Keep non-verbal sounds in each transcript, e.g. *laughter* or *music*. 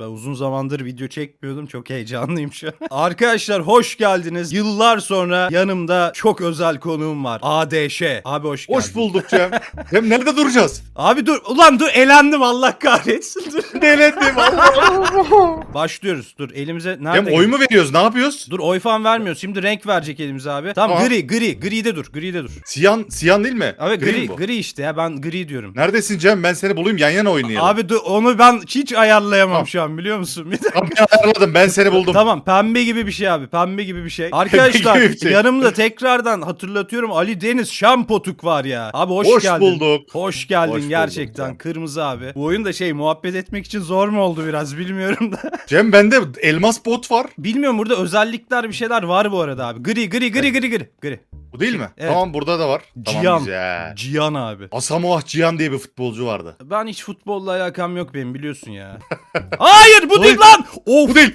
Ben uzun zamandır video çekmiyordum. Çok heyecanlıyım şu an. *laughs* Arkadaşlar hoş geldiniz. Yıllar sonra yanımda çok özel konuğum var. ADŞ. Abi hoş geldin. Hoş bulduk Cem. *laughs* Cem nerede duracağız? Abi dur. Ulan dur elendim Allah kahretsin. Dur. *laughs* Denedim Allah. Başlıyoruz. Dur elimize nerede? Cem oy mu veriyoruz? Ne yapıyoruz? Dur oy falan vermiyoruz. Şimdi renk verecek elimize abi. Tamam, Tamam. gri gri. Gri'de dur. Gri'de dur. Siyan, siyan değil mi? Abi gri bu. gri işte ya ben gri diyorum. Neredesin Cem? Ben seni bulayım yan yana oynayalım. Abi dur onu ben hiç ayarlayamam Tamam. şu an biliyor musun? Bir Tamam ben ayarladım. Ben seni buldum. Tamam pembe gibi bir şey abi pembe gibi bir şey. Arkadaşlar *laughs* gibi bir şey. yanımda tekrardan hatırlatıyorum Ali Deniz Şampotuk var ya. Abi hoş, Hoş geldin. bulduk. Hoş geldin Hoş bulduk gerçekten canım. kırmızı abi. Bu oyun da şey muhabbet etmek için zor mu oldu biraz bilmiyorum da. *laughs* Cem bende elmas bot var. bilmiyorum burada özellikler bir şeyler var bu arada abi. Gri gri gri gri gri. Gri. Bu değil mi? Evet. Tamam burada da var. Tamam Cihan. güzel. Cihan abi. Asamoah Cihan diye bir futbolcu vardı. Ben hiç futbolla alakam yok benim biliyorsun ya. *laughs* Hayır bu değil lan. Of. Bu değil.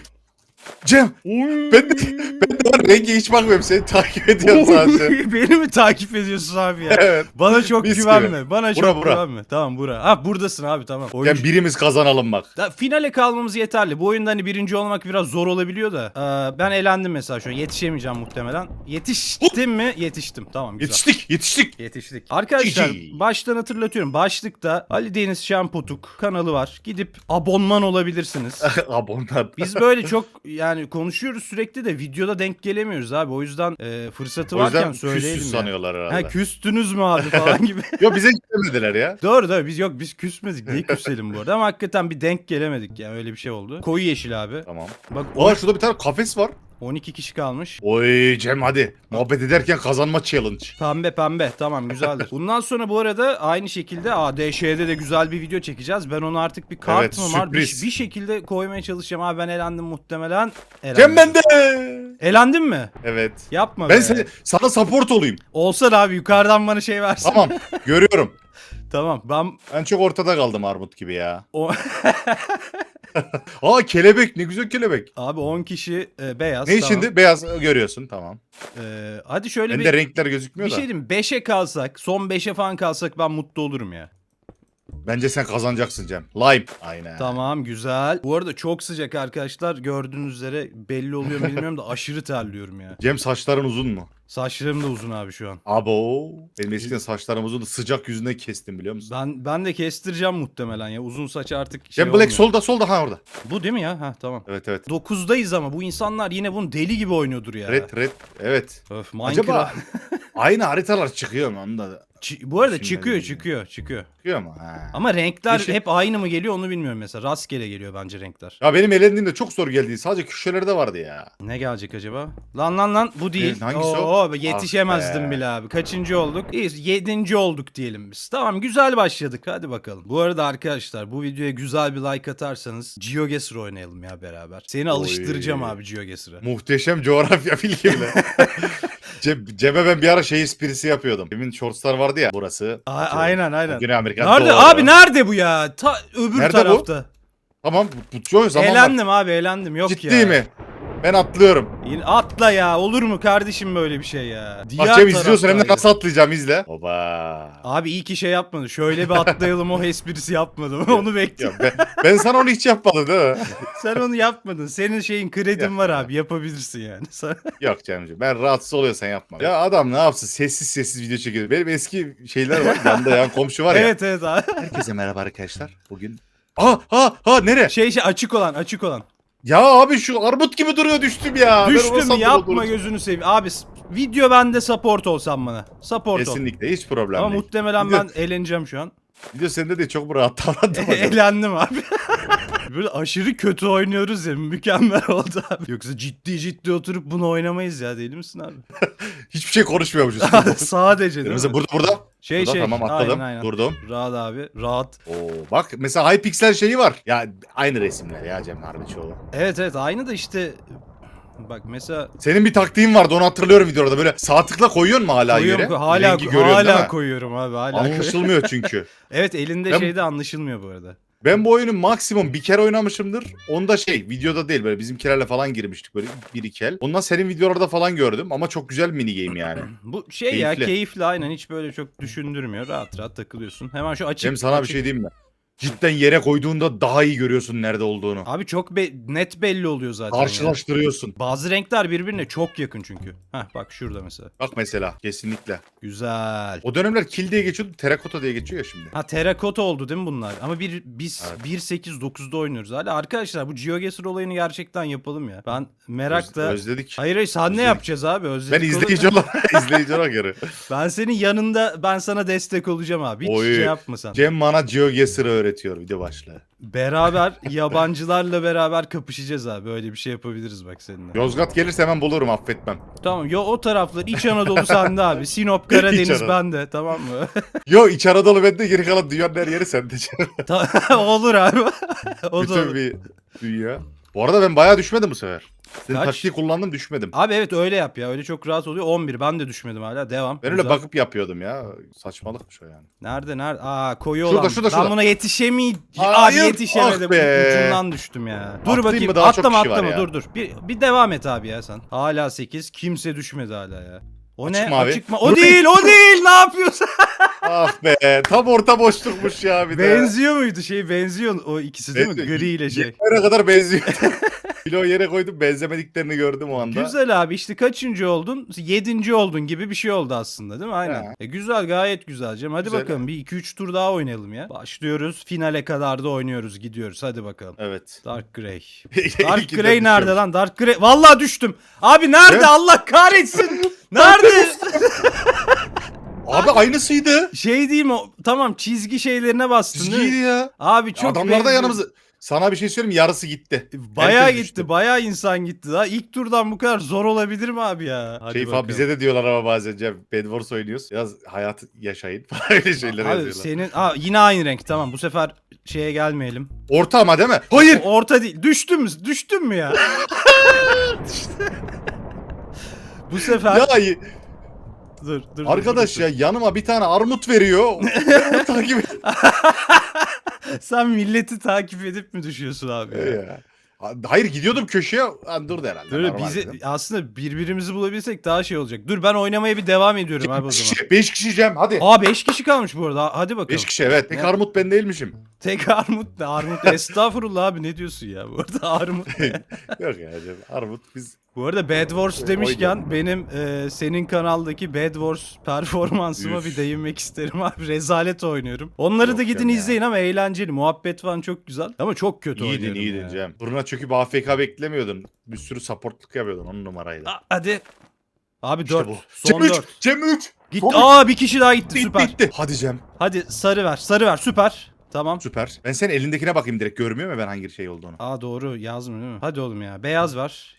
Cem ben de, ben de var hiç bakmıyorum seni takip ediyorum sadece. *laughs* Beni mi takip ediyorsun abi ya? evet. Bana çok Mis güvenme. Bana çok Bura, bura. güvenme. Tamam bura. Ha buradasın abi tamam. Oyun... Cem birimiz kazanalım bak. Da, finale kalmamız yeterli. Bu oyunda hani birinci olmak biraz zor olabiliyor da. Ee, ben elendim mesela şu an. Yetişemeyeceğim muhtemelen. Yetiştim mi? Yetiştim. Tamam güzel. Yetiştik yetiştik. Yetiştik. Arkadaşlar GG. baştan hatırlatıyorum. Başlıkta Ali Deniz Şampotuk kanalı var. Gidip abonman olabilirsiniz. *laughs* Abonlar. Biz böyle çok yani konuşuyoruz sürekli de videoda denk gelemiyoruz abi. O yüzden e, fırsatı O varken yüzden söyleyelim küssüz ya. sanıyorlar herhalde. Ha küstünüz mü abi falan *laughs* gibi. Yo bize gitmediler ya. Doğru doğru biz yok biz küsmedik. Niye *laughs* küselim bu arada ama hakikaten bir denk gelemedik yani öyle bir şey oldu. Koyu yeşil abi. Tamam. Bak Aa şurada bir tane kafes var. 12 kişi kalmış. Oy Cem hadi. Muhabbet ederken kazanma challenge. Pembe pembe tamam güzeldir. *laughs* Bundan sonra bu arada aynı şekilde ADŞ'de de güzel bir video çekeceğiz. Ben onu artık bir kart Evet, mı var bir, sürpriz. bir şekilde koymaya çalışacağım. Abi ben elendim muhtemelen. Elendim. Cem bende. Elendin mi? Evet. Yapma Ben be. seni, sana support olayım. Olsa da abi yukarıdan bana şey versin. Tamam. görüyorum. *laughs* tamam ben Ben çok ortada kaldım armut gibi ya. o... *laughs* *laughs* Aa kelebek ne güzel kelebek. abi 10 kişi e, beyaz. Ne tamam. içinde? Beyaz görüyorsun tamam. E, hadi şöyle Bende bir, renkler bir gözükmüyor da. şey diyeyim 5'e kalsak son 5'e falan kalsak ben mutlu olurum ya. Bence sen kazanacaksın Cem. Lime. Aynen. Tamam güzel. Bu arada çok sıcak arkadaşlar gördüğünüz üzere belli oluyor mu *laughs* bilmiyorum da aşırı terliyorum ya. Cem saçların uzun mu? Saçlarım da uzun abi şu an. Abo. Benim eskiden saçlarım uzundu. Sıcak yüzünden kestim biliyor musun? Ben ben de kestireceğim muhtemelen ya. Uzun saç artık şey Cem Black olmuyor. solda solda ha orada. Bu değil mi ya? Ha tamam. Evet evet. 9'dayız ama bu insanlar yine bunu deli gibi oynuyordur ya. Red red. Evet. Öf, Minecraft. Acaba *laughs* aynı haritalar çıkıyor mu onu da Çı- bu arada çıkıyor çıkıyor çıkıyor. çıkıyor mu? Ha. Ama renkler şey- hep aynı mı geliyor onu bilmiyorum mesela. Rastgele geliyor bence renkler. Ya benim elendiğimde çok zor geldi. Sadece köşelerde vardı ya. Ne gelecek acaba? Lan lan lan bu değil. Ne, hangisi o? Oo, yetişemezdim Ah be. bile abi. Kaçıncı olduk? İyi, yedinci olduk diyelim biz. Tamam güzel başladık hadi bakalım. Bu arada arkadaşlar bu videoya güzel bir like atarsanız GeoGuessr oynayalım ya beraber. Seni alıştıracağım abi GeoGuessr'a. Muhteşem coğrafya *laughs* bilgimle. Cem'e ben bir ara şey esprisi yapıyordum. Demin shortslar vardı ya burası. A- Şey, aynen aynen. Güney Amerika. Nerede doğru. abi nerede bu ya? Ta öbür Nerede bu? tarafta. Tamam bu, bu zaman var. Elendim abi elendim yok Ciddi ya. mi? Ben atlıyorum. Yine atla ya olur mu kardeşim böyle bir şey ya. Diğer Bak Cem izliyorsun hem de taraftaydı. nasıl atlayacağım izle. Oba. Abi iyi ki şey yapmadı. Şöyle bir atlayalım o esprisi yapmadım. Onu bekliyorum. Ya ben, ben sana onu hiç yapmadım değil mi? *laughs* Sen onu yapmadın. Senin şeyin kredin var abi. Yapabilirsin yani. *laughs* Sen- Yok Cemciğim ben rahatsız oluyorsan yapma. Ya adam ne yapsın sessiz sessiz video çekiyor. Benim eski şeyler var. *laughs* Yanında yan komşu var ya. evet evet abi. Herkese merhaba arkadaşlar. Bugün... Ha ha ha nere? Şey şey açık olan açık olan. Ya abi şu armut gibi duruyor düştüm ya. Ben ona Düştüm sandım yapma gözünü seveyim. Abi s- video bende support olsan bana. Support ol. Kesinlikle hiç problem Ama değil. muhtemelen ben eğleneceğim şu an. Video sende de çok mu rahat davrandım. *laughs* Eğlendim abi. *laughs* Böyle aşırı kötü oynuyoruz ya mükemmel oldu abi. Yoksa ciddi ciddi oturup bunu oynamayız ya değil misin abi? *laughs* Hiçbir şey konuşmuyormuşuz. Sadece değil mi? burada burada. Şey burada şey. tamam atladım. Aynen, aynen. Durdum. Rahat abi rahat. Oo bak mesela Hypixel şeyi var. Ya aynı resimler ya Cem harbi çoğu. Evet evet aynı da işte bak mesela Senin bir taktiğin vardı onu hatırlıyorum videoda. Böyle sağ tıkla koyuyorsun mu hala koyuyorum, yere? hala Rengi hala mi? koyuyorum abi hala. Anlaşılmıyor *laughs* çünkü. evet elinde Ben- şeyde anlaşılmıyor bu arada. Ben bu oyunu maksimum bir kere oynamışımdır. Onda şey videoda değil böyle bizimkilerle falan girmiştik böyle bir iki el. Ondan senin videolarda falan gördüm ama çok güzel mini game *clears throat* yani. Bu şey ya Keyifli. keyifli aynen hiç böyle çok düşündürmüyor. Rahat rahat takılıyorsun. Hemen şu açık. Cem sana bir açık- şey diyeyim mi? Cidden yere koyduğunda daha iyi görüyorsun nerede olduğunu. Abi çok be- net belli oluyor zaten. Karşılaştırıyorsun. Bazı renkler birbirine çok yakın çünkü. Heh bak şurada mesela. Bak mesela kesinlikle. Güzel. O dönemler kil diye geçiyordu, terakota diye geçiyor ya şimdi. Ha terakota oldu değil mi bunlar? Ama bir, biz Evet. 1.8.9'da oynuyoruz. Hala arkadaşlar bu GeoGuessr olayını gerçekten yapalım ya. Ben Öz- özledik. Hayır hayır sen ne Özledik. yapacağız abi? Ben Özledik olur- *laughs* izleyici olarak, izleyici olarak yarı. Ben senin yanında ben sana destek olacağım abi. Hiç Oy. şey yapma sen. Cem bana GeoGuessr'ı öğretiyor video başlığı. Beraber yabancılarla beraber kapışacağız abi. Böyle bir şey yapabiliriz bak seninle. Yozgat gelirse hemen bulurum affetmem. Tamam. Yo o taraflar İç Anadolu sende abi. Sinop, *laughs* Karadeniz Anadolu. bende. Tamam mı? *laughs* Yo İç Anadolu bende geri kalan dünyanın her yeri sende. Ta- *laughs* olur abi. o da Bütün olur. bir dünya. Bu arada ben bayağı düşmedim bu sefer. Senin Kaç? taktiği kullandım düşmedim. Abi evet öyle yap ya. Öyle çok rahat oluyor. 11. Ben de düşmedim hala. Devam. Ben öyle Güzel. bakıp yapıyordum ya. Saçmalıkmış o yani. Nerede nerede? Aa koyu Şurada, olan. şurada, Ben şurada. buna yetişemeyeceğim. Hayır, Abi yetişemedim. ah be. Ucundan düştüm ya. Dur Atlayayım bakayım. mı? Daha çok atlama kişi var atlama. ya. Dur dur. Bir, bir devam et abi ya sen. Hala 8. Kimse düşmedi hala ya. O Açık ne? mavi. Açık ma- O Dur. değil, o değil. Ne yapıyorsun? *laughs* ah be tam orta boşlukmuş ya bir de. benziyor muydu? Şey benziyor o ikisi değil mi? Benziyor. Gri ile şey. Yere kadar benziyor. *laughs* Kilo yere koydum benzemediklerini gördüm o anda. Güzel abi işte kaçıncı oldun? Yedinci oldun gibi bir şey oldu aslında değil mi? Aynen. E, güzel gayet güzel Cem. Hadi Güzel. bakalım bir 2-3 tur daha oynayalım ya. Başlıyoruz. Finale kadar da oynuyoruz. Gidiyoruz. Hadi bakalım. Evet. Dark Grey. *laughs* Dark de Grey nerede lan? Dark Grey. Vallahi düştüm. Abi nerede? Evet. Allah kahretsin. *laughs* nerede? Abi aynısıydı. şey diyeyim o. Tamam çizgi şeylerine bastın değil Çizgiydi mi? ya. Abi çok Adamlar da benziyor. yanımızda. Sana bir şey söyleyeyim mi? yarısı gitti. Bayağı Herkes gitti. düştü. Bayağı insan gitti. Daha ilk turdan bu kadar zor olabilir mi abi ya? Hadi şey falan bakalım. bize de diyorlar ama bazen Cem. Bed Wars oynuyoruz. Biraz hayat yaşayın *laughs* falan öyle şeyler Abi yazıyorlar. senin Aa, yine aynı renk tamam bu sefer şeye gelmeyelim. Orta ama değil mi? Hayır. Orta değil. Düştün mü? Düştün mü ya? *laughs* bu sefer Ya dur dur. dur, arkadaş dur, ya yanıma bir tane armut veriyor. *laughs* Onu takip et- dur. *laughs* Sen milleti takip edip mi düşüyorsun abi? ya? ya. Hayır gidiyordum köşeye. Ha, durdu herhalde. Böyle normal bizi dedim. aslında birbirimizi bulabilsek daha şey olacak. Dur ben oynamaya bir devam ediyorum abi o zaman. kişi, beş kişi Cem hadi. Aa 5 kişi kalmış bu arada. Hadi bakalım. 5 kişi evet. Tek Ne? armut ben değilmişim. Tek armut ne? Armut *laughs* estağfurullah abi ne diyorsun ya? Bu arada armut? Yok ya Cem. Armut biz Bu arada Bad Wars Oydu. demişken benim e, senin kanaldaki Bad Wars performansıma Üf. bir değinmek isterim abi. *laughs* Rezalet oynuyorum. Onları Yok da gidin ya. izleyin ama eğlenceli. Muhabbet falan çok güzel. Ama çok kötü iyiydin oynuyorum iyiydin ya. Cem. Fırına çöküp AFK beklemiyordun. Bir sürü supportluk yapıyordun on numarayla. A- hadi. Abi İşte 4. bu. Son Cem 3. 4. Cem 3. Gitti. Son. Aa bir kişi daha gitti. Bitti, Süper. bitti. Hadi Cem. Hadi sarı ver. Sarı ver. Süper. Tamam. Süper. Ben senin elindekine bakayım direkt. Görmüyor mu ben hangi şey olduğunu? Aa doğru yazmıyor değil mi? Hadi oğlum ya. Beyaz var.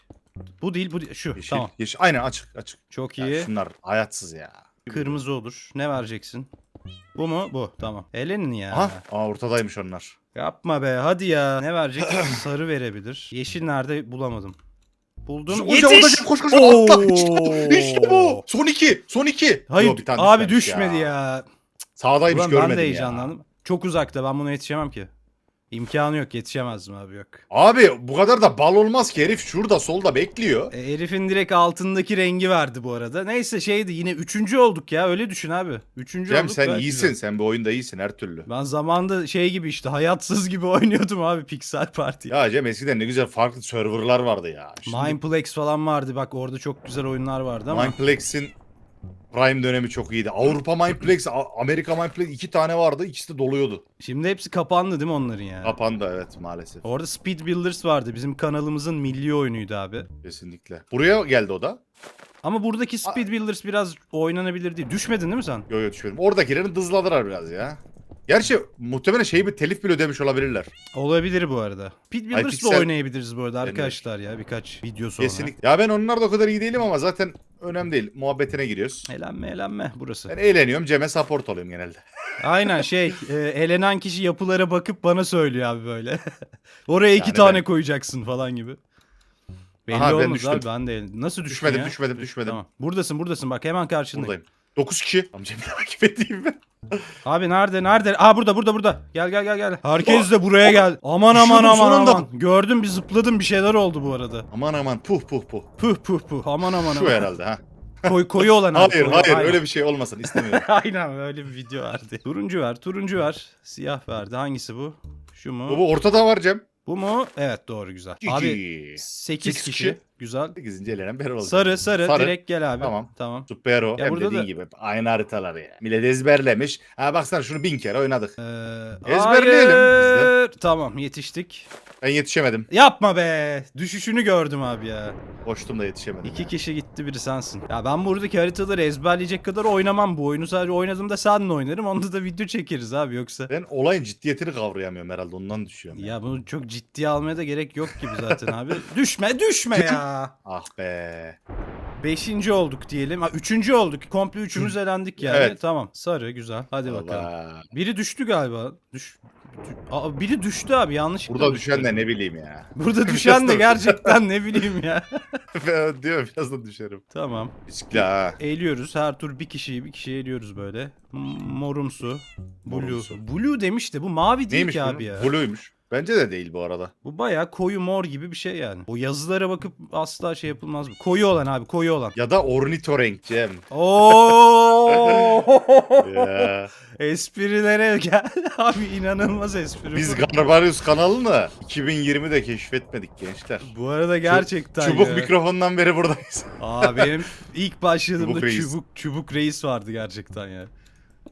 Bu değil bu değil. Şu. Yeşil. Tamam. Yeşil. Aynen açık açık. Çok Ya iyi. şunlar hayatsız ya. Kırmızı olur. Ne vereceksin? Bu mu? Bu. Tamam. Elenin ya. Aha. Aa ortadaymış onlar. Yapma be hadi ya. Ne verecek? *clears throat* Sarı verebilir. Yeşil nerede bulamadım. Buldum. Orada, orada Yetiş! Cem, koş koş. Oo! Atla. İşte bu. İşte bu. Son iki. Son iki. Hayır Yo, bir tane abi düşmedi ya. Sağdaymış Ulan görmedim ben de ya. heyecanlandım. Çok uzakta ben buna yetişemem ki. İmkanı yok yetişemezdim abi yok. Abi bu kadar da bal olmaz ki herif şurada solda bekliyor. E, herifin direkt altındaki rengi verdi bu arada. Neyse şeydi yine üçüncü olduk ya öyle düşün abi. Üçüncü Cem olduk. sen gayet iyisin. güzel. Sen bu oyunda iyisin her türlü. Ben zamanda şey gibi işte hayatsız gibi *laughs* oynuyordum abi Pixel Party. Ya Cem eskiden ne güzel farklı serverlar vardı ya. Şimdi Mindplex falan vardı bak orada çok güzel oyunlar vardı ama. Mindplex'in Prime dönemi çok iyiydi. Avrupa Mindplex, Amerika Mindplex iki tane vardı. İkisi de doluyordu. Şimdi hepsi kapandı değil mi onların ya? Kapandı evet maalesef. Orada Speed Builders vardı. Bizim kanalımızın milli oyunuydu abi. Kesinlikle. Buraya geldi o da. Ama buradaki Speed Builders biraz oynanabilir değil. Düşmedin değil mi sen? Yo yo düşmedim. Oradakilerini dızladılar biraz ya. Gerçi muhtemelen şeyi bir telif bile ödemiş olabilirler. Olabilir bu arada. Speed Builders'la Pixel- oynayabiliriz bu arada arkadaşlar ya birkaç video sonra. Kesinlikle. Ya ben onlarda o kadar iyi değilim ama zaten önemli değil. Muhabbetine giriyoruz. Elenme elenme burası. Ben eğleniyorum. Cem'e support oluyorum genelde. *laughs* Aynen şey e, elenen kişi yapılara bakıp bana söylüyor abi böyle. *laughs* Oraya iki Yani tane ben- koyacaksın falan gibi. Belli Aha, ben olmaz düştüm. abi ben de Nasıl düştün Düşmedim, ya? düşmedim, düşmedim. Tamam. Buradasın buradasın bak hemen karşındayım. Buradayım. 9 kişi. Cem'i takip edeyim ben. *laughs* Abi nerede nerede? Aa burada burada burada. Gel gel gel gel. Herkes de buraya gel. Aman aman aman sonunda. aman. Gördüm bir zıpladım bir şeyler oldu bu arada. Aman aman puh puh puh. Puh puh puh. Aman aman Şu aman. herhalde ha. Koy, koyu olan *laughs* abi. Hayır koyu. hayır Aynen. öyle bir şey olmasın istemiyorum. *laughs* Aynen öyle bir video verdi. Turuncu ver, turuncu ver. Siyah verdi. Hangisi bu? Şu mu? bu, bu ortada var Cem. Bu mu? Evet doğru güzel. Abi 8 Sekiz kişi. kişi. Güzel. 8. elenen beri oldu. Sarı, sarı Sarı. direkt gel abi. Tamam. Tamam. Supero. Ya Hem burada dediğin da- gibi aynı haritaları ya. Millet ezberlemiş. Ha baksana şunu bin kere oynadık. Ee, Ezberleyelim biz de. hayır. Tamam yetiştik. Ben yetişemedim. Yapma be. Düşüşünü gördüm abi ya. Koştum da yetişemedim. İki kişi gitti biri sensin. Ya ben buradaki haritaları ezberleyecek kadar oynamam bu oyunu. Sadece oynadığımda seninle oynarım. Onda da video çekeriz abi yoksa. Ben olayın ciddiyetini kavrayamıyorum herhalde ondan düşüyorum. Ya bunu çok ciddiye almaya da gerek yok gibi zaten abi. Düşme düşme *laughs* ya. Ah be. Beşinci olduk diyelim. Ha, üçüncü olduk. Komple üçümüz elendik yani. Evet. Tamam. Sarı güzel. Hadi bakalım. Allah. Biri düştü galiba. Düş... dü- Aa, biri düştü abi yanlışlıkla Burada düştü. düşen de ne bileyim ya. *laughs* Burada düşen de gerçekten ne bileyim ya. *laughs* Ben diyor biraz da düşerim. tamam. Riskli ha. Eğiliyoruz. Her tur bir kişiyi bir kişiyi eğiliyoruz böyle. M- Morumsu. Blue. Morumsu. Blue demişti. Bu mavi değil Neymiş ki bunun? abi ya. Blue'ymuş. Bence de değil bu arada. Bu bayağı koyu mor gibi bir şey yani. O yazılara bakıp asla şey yapılmaz bu. Koyu olan abi koyu olan. Ya da ornitorenk Cem. Oo! *laughs* ya. Esprilere gel. *laughs* Abi inanılmaz espri. Biz bu. Garbarius kanalını 2020'de keşfetmedik gençler. Bu arada gerçekten Çubuk ya. mikrofondan beri buradayız. Aa benim ilk başladığımda Çubuk reis. çubuk çubuk reis vardı gerçekten ya.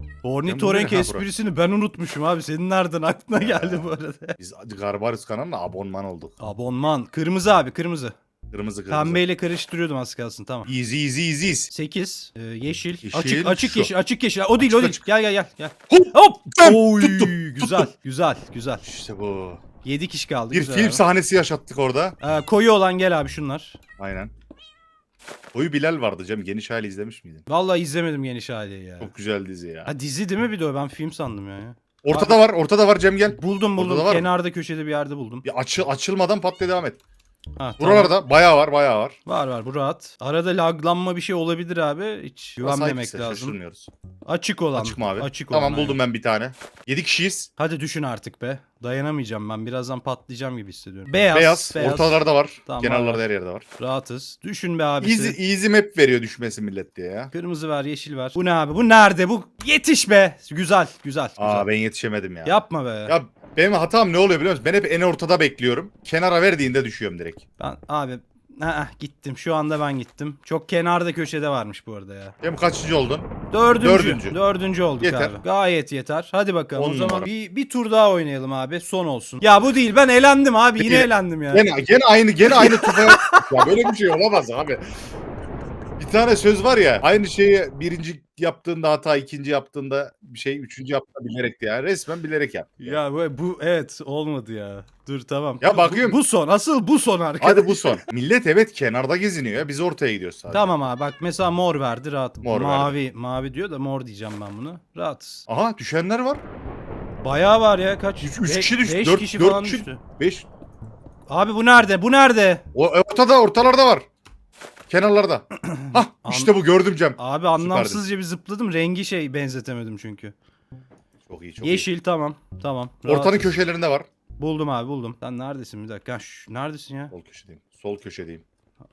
Ya Ornitorenk bu ne ha esprisini ben unutmuşum abi. Senin nereden aklına geldi bu arada? Biz Garbarius kanalına abonman olduk. Abonman. Kırmızı abi kırmızı. Kırmızı kırmızı. Pembeyle karıştırıyordum az kalsın tamam. Easy easy easy. 8 yeşil. Yeşil, açık açık şu. yeşil açık yeşil. O değil o Açık, değil. açık. Gel gel gel gel. Hop, Hop. Oy tuttum, güzel güzel güzel. İşte bu. 7 kişi kaldı. Bir güzel film abi. sahnesi yaşattık orada. Ee, koyu olan gel abi şunlar. Aynen. Oyu Bilal vardı Cem. Geniş hali izlemiş miydin? Vallahi izlemedim geniş hali ya. Çok güzel dizi ya. Ha dizi değil mi bir de o? Ben film sandım ya. Ortada var, ortada var Cem gel. Buldum Orada buldum. da var mı? Kenarda köşede bir yerde buldum. Bir açı, açılmadan pat diye devam et. Ha, tamam. Buralarda bayağı var, bayağı var. Var var bu rahat. Arada laglanma bir şey olabilir abi. Hiç güvenmemek lazım. Açık olan. Açık mı abi? Açık tamam olan, buldum ben bir tane. 7 kişiyiz. Hadi düşün artık be. Dayanamayacağım ben. Birazdan patlayacağım gibi hissediyorum. Beyaz. Beyaz, ortalarda var. Tamam, Kenarlarda var. her yerde var. Rahatız. Düşün be abisi. Easy, easy map veriyor düşmesi millet diye ya. Kırmızı ver, yeşil ver. Bu ne abi? Bu nerede? Bu yetiş be. Güzel, güzel. güzel. Aa ben yetişemedim ya. Yapma be. Ya benim hatam ne oluyor biliyor musun? Ben hep en ortada bekliyorum. Kenara verdiğinde düşüyorum direkt. Ben abi Aa, gittim. Şu anda ben gittim. Çok kenarda köşede varmış bu arada ya. Hem kaçıncı oldun? Dördüncü. Dördüncü. Dördüncü olduk Yeter. abi. Gayet yeter. Hadi bakalım. On o zaman numara. bir, bir tur daha oynayalım abi. Son olsun. Ya bu değil. Ben elendim abi. Yine Peki. elendim ya. Gene, gene aynı gene aynı tufaya. ya böyle bir şey olamaz abi. Bir tane söz var ya aynı şeyi birinci yaptığında hata ikinci yaptığında bir şey üçüncü yaptığında bilerek. Yani resmen bilerek yap. Ya bu, bu evet olmadı ya. Dur tamam. Ya bakıyorum. Bu, bu son. Asıl bu son arkadaş. Hadi bu son. Millet evet kenarda geziniyor ya biz ortaya gidiyoruz sadece. Tamam abi bak mesela mor verdi rahat. Mor mavi mavi diyor da mor diyeceğim ben bunu. Rahatız. Aha düşenler var. Bayağı var ya kaç? Üç- üç Be- kişi düştü, beş dört- kişi dört falan kişi- düştü. 5 Abi bu nerede? Bu nerede? o ortada ortalarda var. Kenarlarda. *clears throat* Hah işte bu gördüm Cem. Abi anlamsızca bir zıpladım. Rengi şey benzetemedim çünkü. Çok iyi çok iyi. Yeşil tamam. Tamam. Ortanın rahatız. köşelerinde var. Buldum abi buldum. Sen neredesin bir dakika? Şş, neredesin ya? Sol köşedeyim. Sol köşedeyim.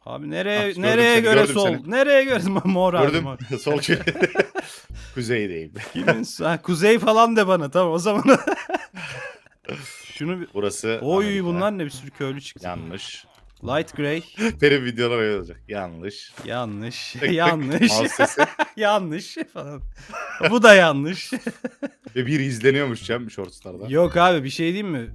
Abi nereye Ah, gördüm nereye seni, göre gördüm sol? seni. Nereye göre *laughs* mor abi Gördüm. mor. *laughs* Sol köşe. Kuzeydeyim. Kimin? ha, kuzey falan de bana tamam o zaman. *laughs* Şunu bir... Burası. Oy Amerika. bunlar ne bir sürü köylü çıktı. Yanlış. Light grey. *laughs* Benim videolar öyle olacak. Yanlış. Yanlış. Yanlış. *laughs* yanlış falan. Bu da yanlış. *laughs* Ve bir izleniyormuş Cem shortslarda. Yok abi bir şey diyeyim mi?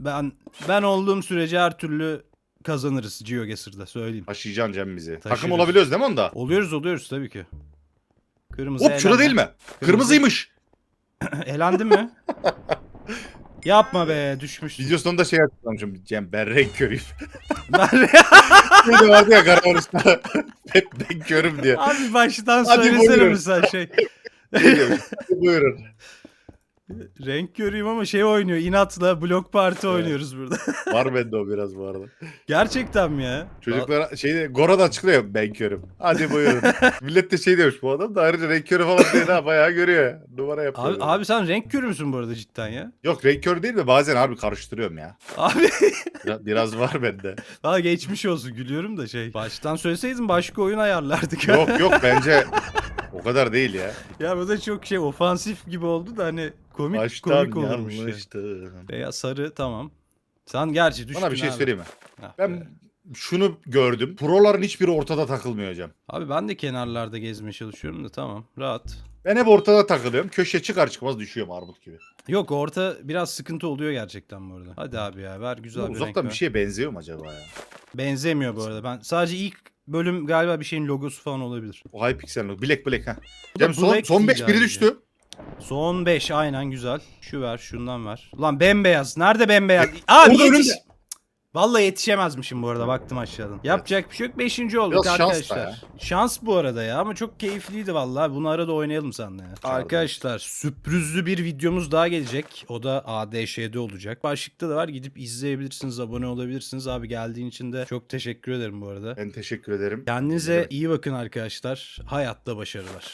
Ben ben olduğum sürece her türlü kazanırız GeoGuessr'da söyleyeyim. Taşıyacaksın Cem bizi. Takım Taşırız. olabiliyoruz değil mi onda? Oluyoruz oluyoruz tabii ki. Kırmızı Hop şurada değil mi? Kırmızıymış. *clears throat* Elendin mi? Yapma be düşmüş. Video sonunda şey açıklamışım. Cem ben renk körüyüm. *laughs* *laughs* De vardı ya Karamanus'ta. ben, ben körüm diye. Abi baştan Hadi söylesene buyurun. mi sen şey? Geliyormuş. Buyurun. Renk göreyim ama şey oynuyor. inatla blok parti oynuyoruz burada. *laughs* Var bende o biraz bu arada. Gerçekten mi ya? Çocuklara şey Gora da açıklıyor ben körüm. Hadi buyurun. *laughs* Millet de şey demiş bu adam da ayrıca renk körü falan diye ha bayağı görüyor ya. Numara yapıyor. Abi, abi sen renk körü müsün bu arada cidden ya? Yok renk körü değil de bazen abi karıştırıyorum ya. Abi *laughs* Biraz, biraz var bende. valla geçmiş olsun gülüyorum da şey. Baştan söyleseydin başka oyun ayarlardık. Yok yok bence o kadar değil ya. ya bu da çok şey ofansif gibi oldu da hani komik Baştan komik olurmuş ya. yanlıştı. Beyaz sarı tamam. Sen gerçi düştün Bana bir şey abi. söyleyeyim mi? Ah be. Ben şunu gördüm. Proların hiçbiri ortada takılmıyor hocam. Abi ben de kenarlarda gezmeye çalışıyorum da tamam rahat. Ben hep ortada takılıyorum. Köşe çıkar çıkmaz düşüyorum armut gibi. Yok orta biraz sıkıntı oluyor gerçekten bu arada. Hadi abi ya ver güzel bir renk uzaktan bir şeye benziyor mu acaba ya? Benzemiyor bu arada. Ben sadece ilk bölüm galiba bir şeyin logosu falan olabilir. O Hypixel Black Black ha. Cem son, Black son 5 değil biri düştü. Son 5 aynen güzel. Şu ver şundan ver. Ulan bembeyaz. Nerede bembeyaz? Abi Orada yetiş. önümde. Vallahi yetişemezmişim bu arada baktım aşağıdan. Yapacak bir şey yok. Beşinci olduk Biraz şans da arkadaşlar. ya. Şans bu arada ya ama çok keyifliydi vallahi. Bunu arada oynayalım seninle. ya. Arkadaşlar sürprizli bir videomuz daha gelecek. O da ADŞ'de olacak. Başlıkta da var. Gidip izleyebilirsiniz, abone olabilirsiniz. Abi geldiğin için de çok teşekkür ederim bu arada. Ben teşekkür ederim. Kendinize iyi bakın arkadaşlar. Hayatta başarılar.